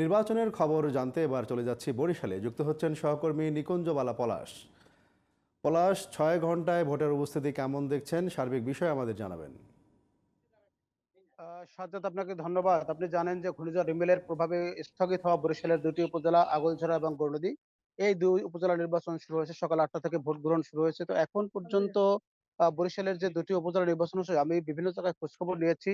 নির্বাচনের খবর জানতে এবার চলে যাচ্ছি বরিশালে। যুক্ত হচ্ছেন সহকর্মী নিকুঞ্জবালা পলাশ। পলাশ, ছয় ঘন্টায় ভোটের উপস্থিতি কেমন দেখছেন? সার্বিক বিষয় আমাদের জানাবেন। সাজ্জাদ, আপনাকে ধন্যবাদ। আপনি জানেন যে ঘূর্ণিঝড় রিমেলের প্রভাবে স্থগিত হওয়া বরিশালের দুটি উপজেলা আগলঝরা এবং গৌরনদী। এই দুই উপজেলা নির্বাচন শুরু হয়েছে সকাল আটটা থেকে ভোট গ্রহণ শুরু হয়েছে। তো এখন পর্যন্ত বরিশালের যে দুটি উপজেলা নির্বাচন হয়েছে আমি বিভিন্ন জায়গায় খোঁজখবর নিয়েছি।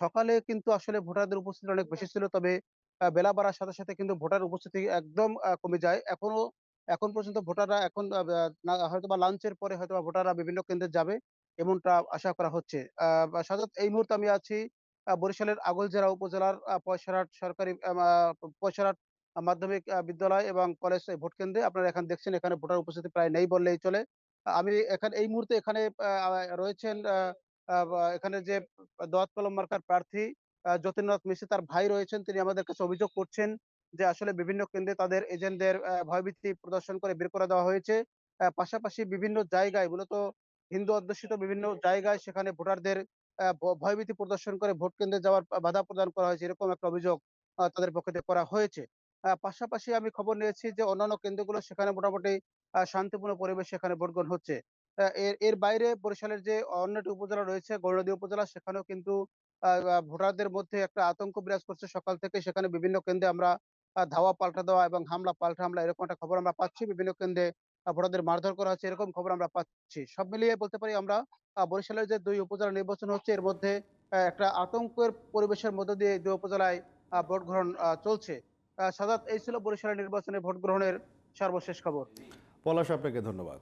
সকালে কিন্তু আসলে ভোটারদের উপস্থিতি অনেক বেশি ছিল, তবে বেলা বাড়ার সাথে সাথে কিন্তু ভোটার উপস্থিতি একদম কমে যায়। এখনও এখন পর্যন্ত ভোটাররা এখন আহ, না- হয়তোবা লাঞ্চের পরে হয়তোবা ভোটাররা বিভিন্ন কেন্দ্রে যাবে এমনটা আশা করা হচ্ছে। আহ এই মুহূর্তে আমি আছি বরিশালের আগলজেরা উপজেলার পয়সারহাট সরকারি পয়সারহাট মাধ্যমিক বিদ্যালয় এবং কলেজ ভোট কেন্দ্রে আপনারা এখানে দেখছেন এখানে ভোটার উপস্থিতি প্রায় নেই বললেই চলে। আমি এখানে এই মুহূর্তে এখানে রয়েছেন এখানে যে দোয়াত কলম মার্কার প্রার্থী যতীন্দ্রনাথ মিশ্র তার ভাই রয়েছেন। তিনি আমাদের কাছে অভিযোগ করছেন যে আসলে বিভিন্ন কেন্দ্রে তাদের এজেন্টদের ভয়ভীতি প্রদর্শন করে বের করে দেওয়া হয়েছে। পাশাপাশি বিভিন্ন জায়গায়, মূলত হিন্দু অধ্যুষিত বিভিন্ন জায়গায় সেখানে ভোটারদের ভয়ভীতি প্রদর্শন করে ভোট কেন্দ্রে যাওয়ার বাধা প্রদান করা হয়েছে, এরকম একটা অভিযোগ তাদের পক্ষ থেকে করা হয়েছে। পাশাপাশি আমি খবর নিয়েছি যে অন্যান্য কেন্দ্রগুলো সেখানে মোটামুটি শান্তিপূর্ণ পরিবেশ সেখানে ভোট গ্রহণ হচ্ছে। এর এর বাইরে বরিশালের যে অন্যটি উপজেলা রয়েছে, গৌরনদী উপজেলা, সেখানেও কিন্তু ভোটারদের মধ্যে একটা আতঙ্ক বিরাজ করছে সকাল থেকে। সেখানে বিভিন্ন কেন্দ্রে আমরা ধাওয়া পাল্টা দেওয়া এবং হামলা পাল্টা হামলা এরকম একটা খবর আমরা পাচ্ছি। বিভিন্ন কেন্দ্রে ভোটারদের মারধর করা হচ্ছে এরকম খবর আমরা পাচ্ছি। সব মিলিয়ে বলতে পারি আমরা বরিশালের যে দুই উপজেলা নির্বাচন হচ্ছে, এর মধ্যে একটা আতঙ্কের পরিবেশের মধ্যে দিয়ে দুই উপজেলায় ভোট গ্রহণ চলছে। সাদাত এই ছিল বরিশালের নির্বাচনে ভোট গ্রহণের সর্বশেষ খবর। পলাশ, আপনাকে ধন্যবাদ।